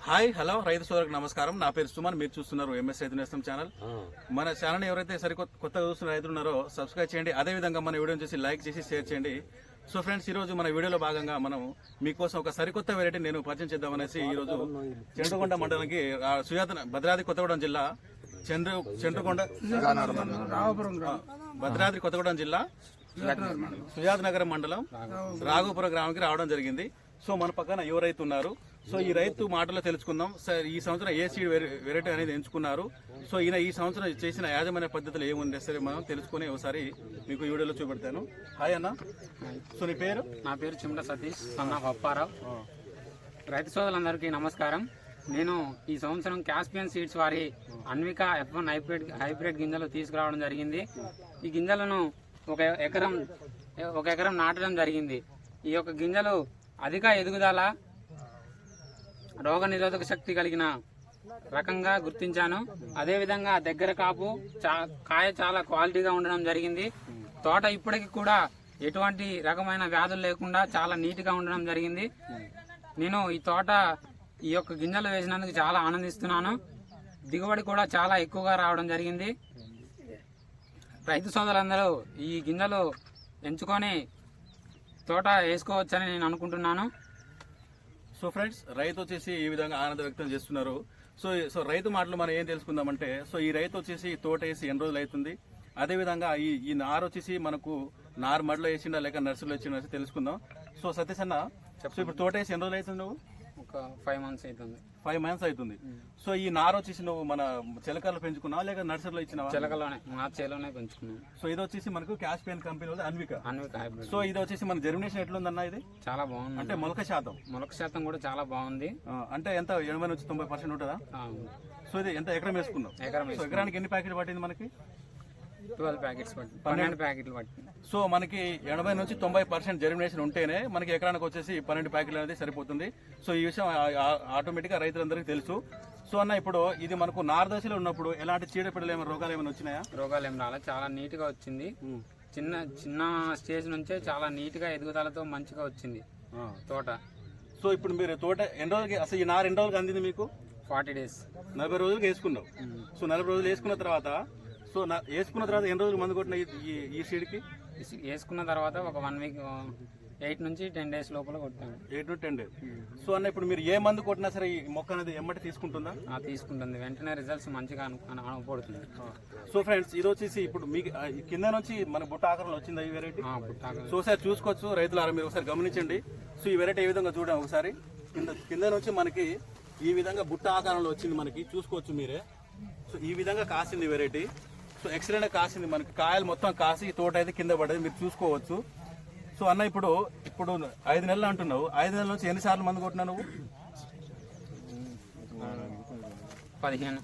Hi hello రైతు సోదరులకు నమస్కారం. నా పేరు సుమన్ మీరు చూస్తున్నారు ఎంఎస్ రైతు నేస్తం ఛానల్. మన ఛానల్ ఎవరైతే సరికొత్త కొత్తగా చూస్తున్న రైతులు ఉన్నారో సబ్స్క్రైబ్ చేయండి. అదే విధంగా మన వీడియోని చూసి లైక్ చేసి షేర్ చేయండి. సో ఫ్రెండ్స్ ఈ రోజు మన వీడియోలో భాగంగా మనం మీకోసం ఒక సరికొత్త వెరైటీ నేను పరిచయం చేద్దామనేసి ఈ రోజు చంద్రకొండ మండలానికి సుజాత భద్రాద్రి కొత్తగూడెం జిల్లా చంద్ర చంద్రకొండ ఆ, భద్రాద్రి కొత్తగూడెం జిల్లా సుజాత నగరం మండలం. రాఘోపురం గ్రామానికి రావడం జరిగింది. సో మన పక్కన యువ రైతు ఉన్నారు. సో ఈ రైతు మాటలో తెలుసుకుందాం. సార్ ఈ సంవత్సరం ఏ సీడ్ వెరైటీ అనేది ఎంచుకున్నారు. సో ఈయన ఈ సంవత్సరం చేసిన యాజమాన్య పద్ధతులు ఏముంది సరే మనం తెలుసుకుని ఒకసారి మీకు వీడియోలో చూపెడతాను. హాయ్ అన్న. సో నీ పేరు? నా పేరు చిమ్ల సతీష్ అన్న పప్పారావు రైతు సోదరులందరికీ నమస్కారం. నేను ఈ సంవత్సరం క్యాస్పియన్ సీడ్స్ వారి Anvika F one hybrid hybrid గింజలు తీసుకురావడం జరిగింది. ఈ గింజలను ఒక ఎకరం ఒక ఎకరం నాటడం జరిగింది. ఈ యొక్క గింజలు అధిక ఎదుగుదల రోగ నిరోధక శక్తి కలిగిన రకంగా గుర్తించాను. అదేవిధంగా దగ్గర కాపు చా కాయ చాలా క్వాలిటీగా ఉండడం జరిగింది. తోట ఇప్పటికి కూడా ఎటువంటి రకమైన వ్యాధులు లేకుండా చాలా నీట్గా ఉండడం జరిగింది. నేను ఈ తోట ఈ యొక్క గింజలు వేసినందుకు చాలా ఆనందిస్తున్నాను. దిగుబడి కూడా చాలా ఎక్కువగా రావడం జరిగింది. రైతు సోదరులందరూ ఈ గింజలు ఎంచుకొని తోట వేసుకోవచ్చని నేను అనుకుంటున్నాను. సో ఫ్రెండ్స్ రైతు వచ్చేసి ఈ విధంగా ఆనంద వ్యక్తం చేస్తున్నారు. సో సో రైతు మాటలు మనం ఏం తెలుసుకుందామంటే సో ఈ రైతు వచ్చేసి తోట వేసి ఎన్ని రోజులు అవుతుంది? అదేవిధంగా ఈ ఈ నారు వచ్చేసి మనకు నారు మడిలో వేసిండా లేక నర్సులో వేసిండా తెలుసుకుందాం. సో సతీష్ అన్న ఇప్పుడు తోట వేసి ఎన్ని రోజులు అవుతుంది నువ్వు? ఒక ఫైవ్ మంత్స్ అవుతుంది. ఫైవ్ మంత్స్ అవుతుంది. సో ఈ నారు వచ్చేసి నువ్వు మన చిలకలు పెంచుకున్నావా లేక నర్సరీలో ఇచ్చినావా? చిలకలోనే మా చేలోనే పెంచుకున్నాను. సో ఇది వచ్చేసి మనకు క్యాష్ పెయిన్ కంపెనీ వాళ్ళది అన్విక అన్విక సో ఇది వచ్చేసి మన జర్మినేషన్ ఎట్లుందన్న ఇది? చాలా బాగుంది. అంటే మొలక శాతం. మొలక శాతం కూడా చాలా బాగుంది. ఆ, అంటే ఎంత? ఎనభై నుంచి తొంభై పర్సెంట్ ఉంటుందా? ఆ, సో ఇది ఎంత ఎకరం వేసుకున్నాం ఎకరం సో ఎకరానికి ఎన్ని ప్యాకెట్లు పట్టింది మనకి? ట్వెల్వ్ ప్యాకెట్స్ పన్నెండు ప్యాకెట్లు పట్టి సో మనకి ఎనభై నుంచి తొంభై పర్సెంట్ జర్మినేషన్ ఉంటేనే మనకి ఎకరానికి వచ్చేసి పన్నెండు ప్యాకెట్లు అనేది సరిపోతుంది. సో ఈ విషయం ఆటోమేటిక్గా రైతులందరికీ తెలుసు. సో అన్న ఇప్పుడు ఇది మనకు నారదశలో ఉన్నప్పుడు ఎలాంటి చీడపీడలు ఏమైనా రోగాలు ఏమైనా వచ్చినాయా? రోగాలు ఏం రాలే. చాలా నీట్గా వచ్చింది చిన్న చిన్న స్టేజ్ నుంచే చాలా నీట్గా ఎదుగుదలతో మంచిగా వచ్చింది తోట. సో ఇప్పుడు మీరు తోట ఎన్ని రోజులకి అసలు ఈ నారు ఎన్ని రోజులకి అందింది మీకు? Forty days. నలభై రోజులకి వేసుకున్నావు. సో నలభై రోజులు వేసుకున్న తర్వాత సో నా- వేసుకున్న తర్వాత ఎన్ని రోజులు మందు కొట్టిన ఈ- సీడ్కి? వేసుకున్న తర్వాత ఒక వన్ వీక్ ఎయిట్ నుంచి టెన్ డేస్ లోపల కొట్టాను eight to ten days. So అన్న ఇప్పుడు మీరు ఏ మందు కొట్టినా సరే ఈ మొక్క అనేది ఎమ్మటి తీసుకుంటుందా? తీసుకుంటుంది. వెంటనే రిజల్ట్స్ మంచిగా అను అను- అనుపడుతుంది సో ఫ్రెండ్స్ ఇది వచ్చేసి ఇప్పుడు మీకు కింద నుంచి మన బుట్ట ఆకారంలో వచ్చింది ఈ వెరైటీ సో ఒకసారి చూసుకోవచ్చు రైతులారా మీరు ఒకసారి గమనించండి. సో ఈ వెరైటీ ఏ విధంగా చూడండి ఒకసారి. కింద కింద నుంచి మనకి ఈ విధంగా బుట్ట ఆకారంలో వచ్చింది మనకి చూసుకోవచ్చు మీరే. సో ఈ విధంగా కాసింది వెరైటీ సో ఎక్సలెంట్ కాసింది. మనకి కాయలు మొత్తం కాసి తోట అయితే కింద పడేది. మీరు చూసుకోవచ్చు. సో అన్న ఇప్పుడు ఇప్పుడు ఐదు నెలలు అంటున్నావు. ఐదు నెలల నుంచి ఎన్నిసార్లు మందు కొట్టినావు నువ్వు? పదిహేను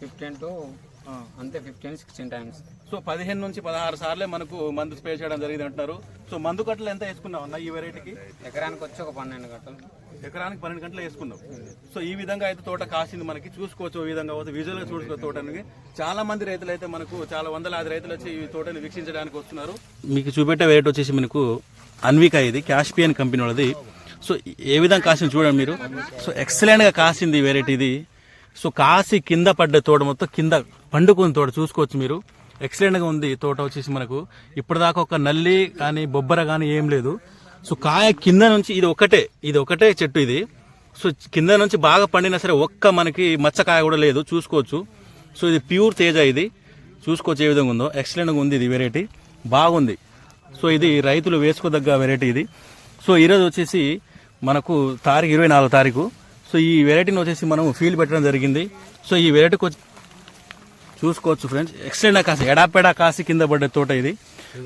ఫిఫ్టీన్ టు అంతే ఫిఫ్టీన్ సిక్స్టీన్ టైమ్స్ సో పదిహేను నుంచి పదహారు సార్లే మనకు మందు స్ప్రే చేయడం జరిగింది అంటున్నారు. సో మందు కట్టలు ఎంత వేసుకున్నావు అన్న ఈ వెరైటీకి ఎకరానికి వచ్చి ఒక పన్నెండు గంటలు ఎకరానికి పన్నెండు గంటలు వేసుకున్నాం. సో ఈ విధంగా అయితే తోట కాసింది మనకి. చూసుకోవచ్చు ఈ విధంగా. పోతే విజువల్గా చూసుకో చూసుకోవచ్చు తోటని. చాలా మంది రైతులు అయితే మనకు చాలా వందలాది రైతులు వచ్చి ఈ తోటని వీక్షించడానికి వస్తున్నారు. మీకు చూపెట్టే వెరైటీ వచ్చేసి మనకు అన్విక ఇది క్యాష్పియన్ కంపెనీ వాళ్ళది. సో ఏ విధంగా కాసింది చూడండి మీరు. సో ఎక్సలెంట్గా కాసింది వెరైటీ ఇది. సో కాసి కింద పడ్డ తోట మొత్తం కింద పండుకున్న తోట చూసుకోవచ్చు మీరు. ఎక్సలెంట్గా ఉంది ఈ తోట వచ్చేసి మనకు. ఇప్పటిదాకా ఒక నల్లి కానీ బొబ్బర కానీ ఏం లేదు. సో కాయ కింద నుంచి ఇది ఒకటే ఇది ఒకటే చెట్టు ఇది. సో కింద నుంచి బాగా పండినా సరే ఒక్క మనకి మచ్చకాయ కూడా లేదు చూసుకోవచ్చు. సో ఇది ప్యూర్ తేజ ఇది. చూసుకోవచ్చు ఏ విధంగా ఉందో. ఎక్సలెంట్గా ఉంది ఇది వెరైటీ బాగుంది. సో ఇది రైతులు వేసుకోదగ్గ వెరైటీ ఇది. సో ఈరోజు వచ్చేసి మనకు తారీఖు ఇరవై నాలుగు తారీఖు. సో ఈ వెరైటీని వచ్చేసి మనం ఫీల్ పెట్టడం జరిగింది. సో ఈ వెరైటీకి వచ్చి చూసుకోవచ్చు ఫ్రెండ్స్ ఎక్సలెంట్ కాసి ఎడాపెడా కాసి కింద పడ్డ తోట ఇది.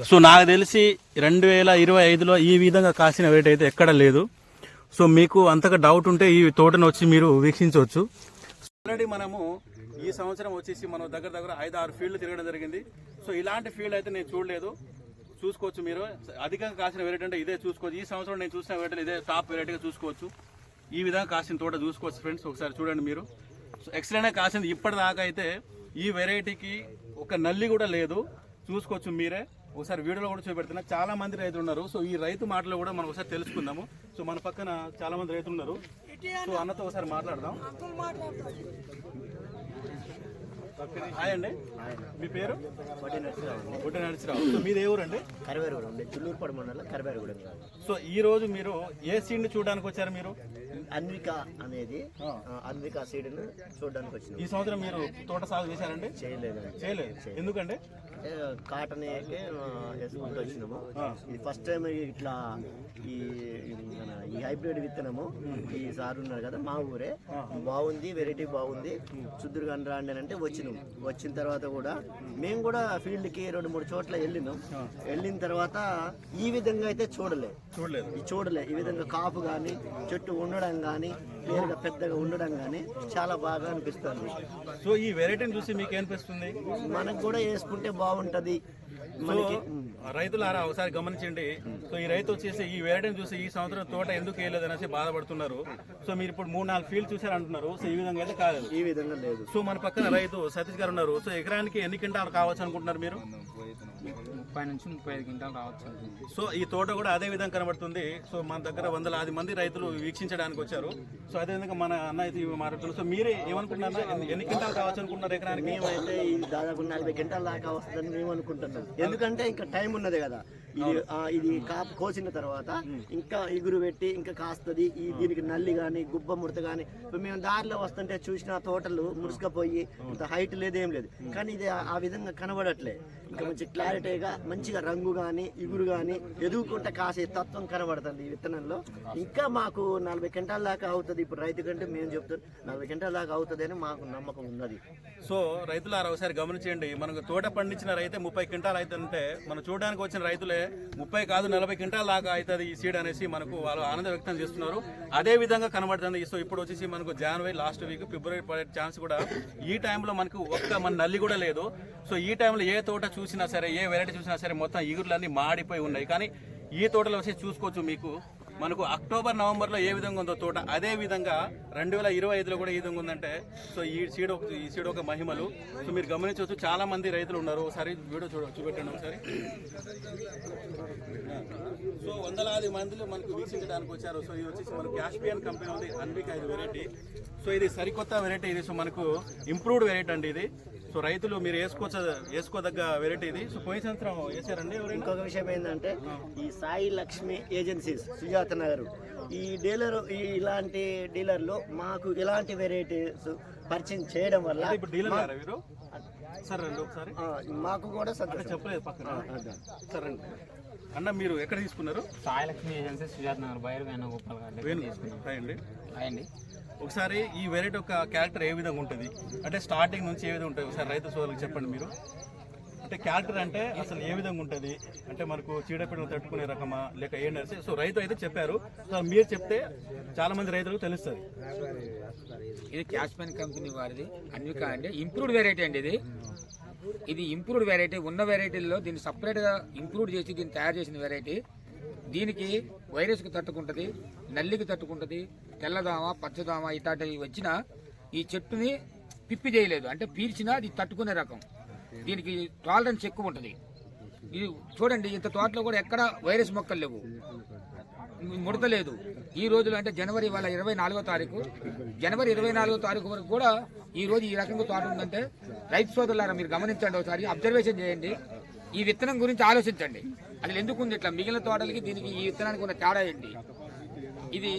సో నాకు తెలిసి రెండు వేల ఇరవై ఐదులో ఈ విధంగా కాసిన వెరైటీ అయితే ఎక్కడ లేదు. సో మీకు అంతగా డౌట్ ఉంటే ఈ తోటను వచ్చి మీరు వీక్షించవచ్చు. ఆల్రెడీ మనము ఈ సంవత్సరం వచ్చేసి మనం దగ్గర దగ్గర ఐదు ఆరు ఫీల్డ్లు తిరగడం జరిగింది. సో ఇలాంటి ఫీల్డ్ అయితే నేను చూడలేదు. చూసుకోవచ్చు మీరు. అధికంగా కాసిన వెరైటీ అంటే ఇదే చూసుకోవచ్చు. ఈ సంవత్సరం నేను చూసిన వెరైటీ ఇదే టాప్ వెరైటీగా చూసుకోవచ్చు. ఈ విధంగా కాసిన తోట చూసుకోవచ్చు ఫ్రెండ్స్ ఒకసారి చూడండి మీరు. సో ఎక్సలెంట్గా కాసింది. ఇప్పటిదాకా అయితే ఈ వెరైటీకి ఒక నల్లి కూడా లేదు. చూసుకోవచ్చు మీరే. ఒకసారి వీడియోలో కూడా చూపెడుతున్నా. చాలా మంది రైతులు ఉన్నారు. సో ఈ రైతు మాటలు కూడా మనం ఒకసారి తెలుసుకుందాము. సో మన పక్కన చాలా మంది రైతులు ఉన్నారు. సో అన్నతో ఒకసారి మాట్లాడదాం. హాయ్ అండి. మీ పేరు? గుడ్డ నడిచిరావు సో మీది ఏ ఊరండి? కరివేరుగూడెం. ఉంది చిల్లూరుపాడు మండలం కరివేరుగూడెం సో ఈ రోజు మీరు ఏ సీన్ చూడడానికి వచ్చారు మీరు? అన్విక అనేది అన్విక సీడ్ను చూడడానికి వచ్చినాం. ఈ సంవత్సరం మీరు తోట సాగు చేశారండి? చేయలేదు. ఎందుకండి? అంటే కాటన్ వేసుకుంటూ వచ్చినాము. ఇది ఫస్ట్ టైం ఇట్లా ఈ ఈ హైబ్రిడ్ విత్తనము ఈ సార్ ఉన్నారు కదా మా ఊరే. బాగుంది వెరైటీ బాగుంది. చుద్దూరు రాండి అని అంటే వచ్చినాం. వచ్చిన తర్వాత కూడా మేము కూడా ఫీల్డ్కి రెండు మూడు చోట్ల వెళ్ళినాం. వెళ్ళిన తర్వాత ఈ విధంగా అయితే చూడలే. చూడలేదు. ఈ చూడలే. ఈ విధంగా కాపు కానీ చెట్టు ఉండడం కానీ క్లియర్గా పెద్దగా ఉండడం కానీ చాలా బాగా అనిపిస్తుంది. సో ఈ వెరైటీని చూసి మీకు ఏమనిపిస్తుంది మనకు కూడా వేసుకుంటే బాగుంటది. మనకి రైతులారా ఒకసారి గమనించండి. సో ఈ రైతు వచ్చేసి ఈ వెరైటీని చూసి ఈ సంవత్సరం తోట ఎందుకు వేయలేదు అనేసి బాధపడుతున్నారు. సో మీరు ఇప్పుడు మూడు నాలుగు ఫీల్డ్ చూసారు అంటున్నారు సో ఈ విధంగా అయితే కాలేదు. ఈ విధంగా లేదు. సో మన పక్కన రైతు సతీష్ గారు ఉన్నారు. సో ఎకరానికి ఎన్ని క్వింటాలు కావచ్చు అనుకుంటున్నారు మీరు? ముప్పై నుంచి ముప్పై ఐదు క్వింటాలు రావచ్చు. సో ఈ తోట కూడా అదే విధంగా కనబడుతుంది. సో మన దగ్గర వందలాది మంది రైతులు వీక్షించడానికి వచ్చారు. సో అదే విధంగా మన అన్న అయితే ఇవి మాట్లాడుతున్నారు. సో మీరే ఏమనుకుంటున్నారు? ఎన్ని- ఎన్ని క్వింటాలు కావచ్చు అనుకుంటున్నారు ఎకరానికి? మేమైతే దాదాపు నలభై గంటల దాకా వస్తుందని మేము అనుకుంటున్నాం ఎందుకంటే ఇంకా టైం ఉన్నది కదా. ఇది ఆ, ఇది కాపు కోసిన తర్వాత ఇంకా ఇగురు పెట్టి ఇంకా కాస్తుంది. ఈ దీనికి నల్లి కానీ గుబ్బ ముడత కానీ ఇప్పుడు మేము దారిలో వస్తుంటే చూసిన తోటలు మురుసుకపోయి ఇంత హైట్ లేదు ఏం లేదు. కానీ ఇది ఆ- విధంగా కనబడట్లే. ఇంకా మంచి క్లారిటీగా మంచిగా రంగు కానీ ఇగురు కానీ ఎదుగుకుంటే కాసే తత్వం కనబడుతుంది ఈ విత్తనంలో. ఇంకా మాకు నలభై గంటల దాకా అవుతుంది. ఇప్పుడు రైతు కంటే మేము చెప్తాం నలభై గంటల దాకా అవుతుంది అని మాకు నమ్మకం ఉన్నది. సో రైతులారా ఒకసారి గమనించండి. మనకు తోట పండించిన రైతే ముప్పై క్వింటాలు అవుతుందంటే మనం చూడడానికి వచ్చిన రైతులే ముప్పై కాదు నలభై క్వింటాల దాకా అవుతుంది ఈ సీడ్ అనేసి మనకు వాళ్ళు ఆనందం వ్యక్తం చేస్తున్నారు. అదే విధంగా కనబడుతుంది. సో ఇప్పుడు వచ్చేసి మనకు జనవరి లాస్ట్ వీక్ ఫిబ్రవరి పడే ఛాన్స్ కూడా ఈ టైంలో మనకు ఒక్క మన నల్లి కూడా లేదు. సో ఈ టైంలో ఏ తోట చూసినా సరే ఏ వెరైటీ చూసినా సరే మొత్తం ఇగురులన్నీ మాడిపోయి ఉన్నాయి. కానీ ఈ తోటలో వచ్చి చూసుకోవచ్చు మీకు. మనకు అక్టోబర్ నవంబర్లో ఏ విధంగా ఉందో తోట అదే విధంగా రెండు వేల ఇరవై ఐదులో కూడా ఏ విధంగా ఉందంటే సో ఈ సీడ్ ఒక ఈ సీడ్ ఒక మహిమలు. సో మీరు గమనించవచ్చు చాలా మంది రైతులు ఉన్నారు. ఒకసారి వీడియో చూడ చూపెట్టండి ఒకసారి. సో వందలాది మందిలో మనకు వీక్షించడానికి వచ్చారు. సో ఇది వచ్చేసి మనకు క్యాష్పియన్ కంపెనీ ఉంది అన్విక ఇది వెరైటీ సో ఇది సరికొత్త వెరైటీ ఇది. సో మనకు ఇంప్రూవ్డ్ వెరైటీ అండి ఇది. సో రైతులు మీరు వేసుకోవచ్చ వేసుకోదగ్గ వెరైటీ ఇది. సో పోయిన సంవత్సరం వేసారండి ఇంకొక విషయం ఏంటంటే ఈ సాయి లక్ష్మి ఏజెన్సీస్ సుజాత నగర్ ఈ డీలర్ ఈ ఇలాంటి డీలర్లు మాకు ఇలాంటి వెరైటీస్ పరిచయం చేయడం వల్ల ఇప్పుడు డీలర్ గారా వీరు సార్ ఒకసారి. మాకు కూడా చెప్పలేదు పక్కన. సరే అండి అన్న మీరు ఎక్కడ తీసుకున్నారు? సాయిలక్ష్మి ఏజెన్సీ సుజాత్ నగర్ బైరు వేణుగోపాల్ గారి తీసుకున్నాం. అండి. అయ్యండి ఒకసారి ఈ వెరైటీ యొక్క క్యారెక్టర్ ఏ విధంగా ఉంటుంది? అంటే స్టార్టింగ్ నుంచి ఏ విధంగా ఉంటుంది? ఒకసారి రైతు సోదరులకు చెప్పండి మీరు. అంటే క్యారెక్టర్ అంటే అసలు ఏ విధంగా ఉంటుంది? అంటే మనకు చీడపీడలు తట్టుకునే రకమా? లేక ఏంటనేసి సో రైతు అయితే చెప్పారు. సో మీరు చెప్తే చాలా మంది రైతులకు తెలుస్తుంది. ఇది క్యాష్మెన్ కంపెనీ వారిది. అన్విక అంటే ఇంప్రూవ్డ్ వెరైటీ అండి ఇది. ఇది ఇంప్రూవ్డ్ వెరైటీ ఉన్న వెరైటీల్లో దీన్ని సపరేట్గా ఇంప్రూవ్ చేసి దీన్ని తయారు చేసిన వెరైటీ దీనికి వైరస్కి తట్టుకుంటుంది నల్లికి తట్టుకుంటుంది తెల్లదామ పచ్చదామ ఇట్లాంటివి వచ్చినా ఈ చెట్టుని పిప్పి చేయలేదు. అంటే పీల్చినా అది తట్టుకునే రకం. దీనికి టాలరెన్స్ ఎక్కువ ఉంటుంది. ఇది చూడండి ఇంత తోటలో కూడా ఎక్కడ వైరస్ మొక్కలు లేవు. ముడతలేదు. ఈ రోజులో అంటే జనవరి వాళ్ళ ఇరవై నాలుగో తారీఖు. జనవరి ఇరవై నాలుగో తారీఖు వరకు కూడా ఈ రోజు ఈ రకంగా తోట ఉందంటే రైతు సోదరులారా మీరు గమనించండి ఒకసారి అబ్జర్వేషన్ చేయండి. ఈ విత్తనం గురించి ఆలోచించండి. అసలు ఎందుకు ఉంది ఇట్లా? మిగిలిన తోటలకి దీనికి ఈ విత్తనానికి ఉన్న తేడా ఏంటి? ఇది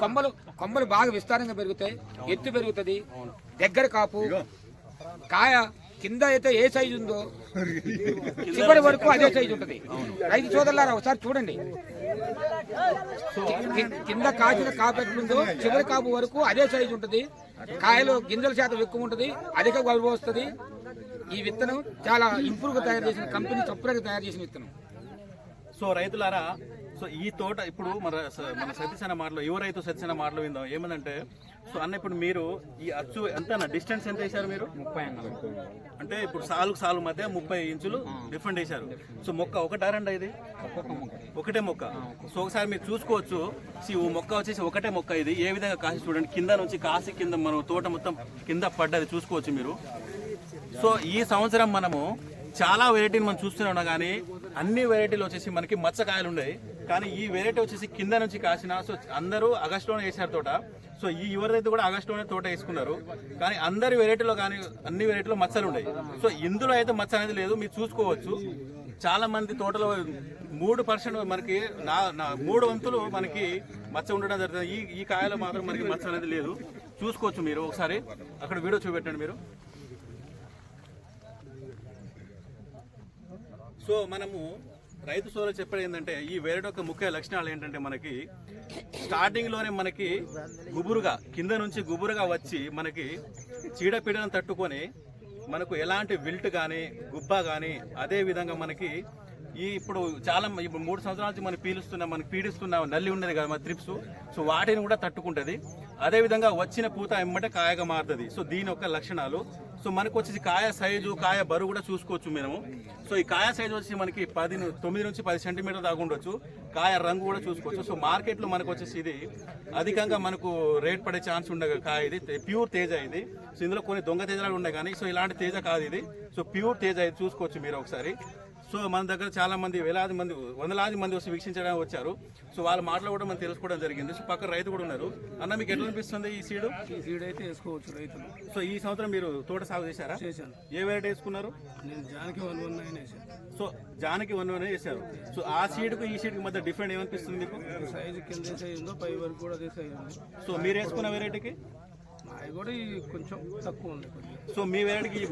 కొమ్మలు కొమ్మలు బాగా విస్తారంగా పెరుగుతాయి ఎత్తు పెరుగుతుంది దగ్గర కాపు కాయ కింద అయితే ఏ సైజు ఉందో చివరి వరకు అదే సైజు ఉంటుంది. రైతు సోదరులారా ఒకసారి చూడండి. కింద కాచిన కాపు ఎట్లుందో చివరి కాపు వరకు అదే సైజు ఉంటుంది. కాయలో గింజల శాతం ఎక్కువ ఉంటుంది అధిక గౌరవ వస్తుంది. ఈ విత్తనం చాలా ఇంప్రూవ్గా తయారు చేసిన కంపెనీ సపరేట్ తయారు చేసిన విత్తనం. సో రైతులారా సో ఈ తోట ఇప్పుడు మన స- మన సతీష్ అన్న మాటలో యువ రైతు సతీష్ అన్న మాటలో విందాం. ఏమందంటే సో అన్న ఇప్పుడు మీరు ఈ అచ్చు ఎంత డిస్టెన్స్ ఎంత వేశారు మీరు? ముప్పై అన్న. అంటే ఇప్పుడు సాలు సాలు మధ్య ముప్పై ఇంచులు డిఫరెంట్ వేశారు. సో మొక్క ఒకటా రెండా ఇది? ఒకటే మొక్క. సో ఒకసారి మీరు చూసుకోవచ్చు. ఈ మొక్క వచ్చేసి ఒకటే మొక్క ఇది. ఏ విధంగా కాసి చూడండి. కింద నుంచి కాసి కింద మనం తోట మొత్తం కింద పడ్డది చూసుకోవచ్చు మీరు. సో ఈ సంవత్సరం మనము చాలా వెరైటీని మనం చూస్తూనే ఉన్నాం కానీ అన్ని వెరైటీలు వచ్చేసి మనకి మచ్చకాయలు ఉన్నాయి కానీ ఈ వెరైటీ వచ్చేసి కింద నుంచి కాసిన సో అందరూ ఆగస్టులోనే వేసారు తోట. సో ఈ ఎవరైతే కూడా ఆగస్టులోనే తోట వేసుకున్నారు కానీ అందరి వెరైటీలో కానీ అన్ని వెరైటీలో మచ్చలు ఉన్నాయి సో ఇందులో అయితే మచ్చ అనేది లేదు మీరు చూసుకోవచ్చు. చాలా మంది తోటలో మూడు పర్సెంట్ మనకి నా నా మూడు వంతులు మనకి మచ్చ ఉండడం జరుగుతుంది. ఈ ఈ కాయలో మాత్రం మనకి మచ్చ అనేది లేదు. చూసుకోవచ్చు మీరు ఒకసారి. అక్కడ వీడియో చూపెట్టండి మీరు. సో మనము రైతు సోదరులు చెప్పేది ఏంటంటే ఈ వేరే యొక్క ముఖ్య లక్షణాలు ఏంటంటే మనకి స్టార్టింగ్లోనే మనకి గుబురుగా కింద నుంచి గుబురుగా వచ్చి మనకి చీడపీడలను తట్టుకొని మనకు ఎలాంటి విల్ట్ కానీ గుబ్బ కానీ అదే విధంగా మనకి ఈ ఇప్పుడు చాలా ఇప్పుడు మూడు సంవత్సరాల నుంచి మనం పీలుస్తున్న మనకి పీడిస్తున్న నల్లి ఉన్నది కదా మన త్రిప్స్ సో వాటిని కూడా తట్టుకుంటుంది. అదే విధంగా వచ్చిన పూత ఎమ్మటే కాయగా మారుతుంది. సో దీని యొక్క లక్షణాలు సో మనకు వచ్చేసి కాయ సైజు కాయ బరువు కూడా చూసుకోవచ్చు మేము సో ఈ కాయ సైజు వచ్చి మనకి పది తొమ్మిది నుంచి పది సెంటీమీటర్ దాకా ఉండొచ్చు. కాయ రంగు కూడా చూసుకోవచ్చు. సో మార్కెట్లో మనకు వచ్చేసి ఇది అధికంగా మనకు రేట్ పడే ఛాన్స్ ఉండే కాయ ఇది ప్యూర్ తేజ ఇది. సో ఇందులో కొన్ని దొంగ తేజాలు ఉన్నాయి కానీ సో ఇలాంటి తేజ కాదు ఇది. సో ప్యూర్ తేజ ఇది చూసుకోవచ్చు మీరు ఒకసారి. సో మన దగ్గర చాలా మంది వేలాది మంది వందలాది మంది వచ్చి వీక్షించడానికి వచ్చారు. సో వాళ్ళ మాటలు కూడా మనం తెలుసుకోవడం జరిగింది. సో పక్కన రైతు కూడా ఉన్నారు. అన్న మీకు ఎట్లా అనిపిస్తుంది ఈ సీడు? ఈ సీడ్ అయితే వేసుకోవచ్చు రైతులు. సో ఈ సంవత్సరం మీరు తోట సాగు చేశారా? చేశాను. ఏ వెరైటీ వేసుకున్నారు? నేను జానికి వన్ వన్ నైన్ సో జానికి వన్ వన్ వేశారు. సో ఆ సీడ్కు ఈ సీడ్కి మధ్య డిఫరెంట్ ఏమనిపిస్తుంది మీకు? సైజు కింద సైజు ఉందో పై వరకు కూడా అదే సైజు ఉంది. సో మీరు వేసుకున్న వెరైటీకి అవి కూడా కొంచెం తక్కువ ఉంది కొద్దిగా సో మీ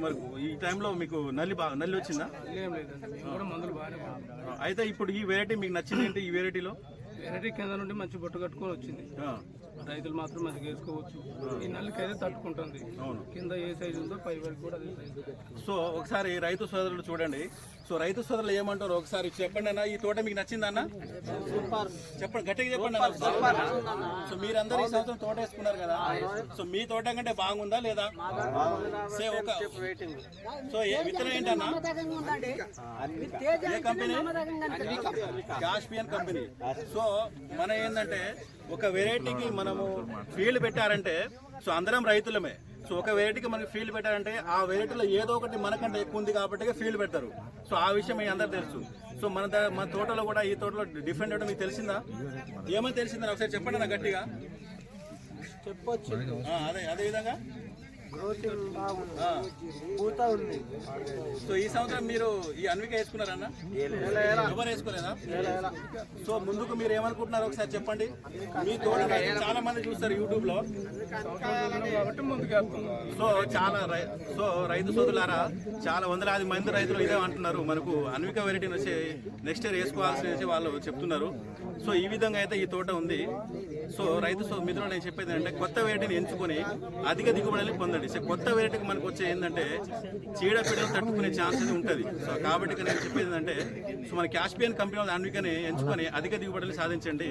మరి ఈ టైంలో మీకు నల్లి బాగా నల్లి వచ్చిందా? ఏం లేదండి మేము కూడా మందులు బాగానే కొన్నాం. అయితే ఇప్పుడు ఈ వెరైటీ మీకు నచ్చింది ఏంటి ఈ వెరైటీలో వెరైటీ కింద నుండి మంచి బొట్టు కట్టుకొని వచ్చింది. ఆ, రైతులు మాత్రం మంచిగా వేసుకోవచ్చు. ఈ నల్లికి అయితే తట్టుకుంటుంది. అవును. కింద ఏ సైజు ఉందో పై వరకు కూడా అదే సైజు సో ఒకసారి రైతు సోదరులు చూడండి. సో రైతు సోదరులు ఏమంటారు ఒకసారి చెప్పండి అన్న. ఈ తోట మీకు నచ్చిందా అన్న? చెప్పండి గట్టిగా చెప్పండి అన్న. సో మీరందరూ ఈ సంవత్సరం తోట వేసుకున్నారు కదా. సో మీ తోట కంటే బాగుందా లేదా? సే ఒక సో ఏ విత్తనం ఏంటన్నా? ఏ కంపెనీ? కాస్పియన్ కంపెనీ సో మన ఏంటంటే ఒక వెరైటీకి మనము ఫీల్డ్ పెట్టారంటే సో అందరం రైతులమే. సో ఒక వెరైటీకి మనకి ఫీల్డ్ పెట్టారంటే ఆ వెరైటీలో ఏదో ఒకటి మనకంటే ఎక్కువ ఉంది కాబట్టి ఫీల్డ్ పెడతారు. సో ఆ విషయం మీ అందరు తెలుసు. సో మన మన తోటలో కూడా ఈ తోటలో డిఫరెంట్ అంటే మీకు తెలిసిందా? ఏమని తెలిసిందా ఒకసారి చెప్పండి నా గట్టిగా. చెప్పొచ్చు. అదే అదే విధంగా. ఆ. సో ఈ సంవత్సరం మీరు ఈ అన్విక వేసుకున్నారన్న? ఎవరు వేసుకోలేదా? సో ముందుకు మీరు ఏమనుకుంటున్నారు ఒకసారి చెప్పండి. మీ తోట చాలా మంది చూస్తారు యూట్యూబ్లో సో చాలా సో రైతు సోదరులారా చాలా వందలాది మంది రైతులు ఇదే అంటున్నారు. మనకు అన్విక వెరైటీని వచ్చి నెక్స్ట్ ఇయర్ వేసుకోవాల్సి వాళ్ళు చెప్తున్నారు. సో ఈ విధంగా అయితే ఈ తోట ఉంది. సో రైతు సో మిత్రులు నేను చెప్పేది అంటే కొత్త వెరైటీని ఎంచుకొని అధిక దిగుబడిని పొందండి సో కొత్త వెరైటీకి మనకు వచ్చే ఏంటంటే చీడపీడలు తట్టుకునే ఛాన్స్ అనేది ఉంటుంది. సో కాబట్టి నేను చెప్పేది ఏంటంటే సో మన క్యాష్పియన్ కంపెనీ వాళ్ళ అన్వికని ఎంచుకొని అధిక దిగుబడులు సాధించండి.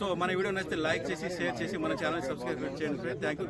సో మన వీడియో నచ్చితే లైక్ చేసి షేర్ చేసి మన ఛానల్ సబ్స్క్రైబ్ చేయండి థ్యాంక్ యూ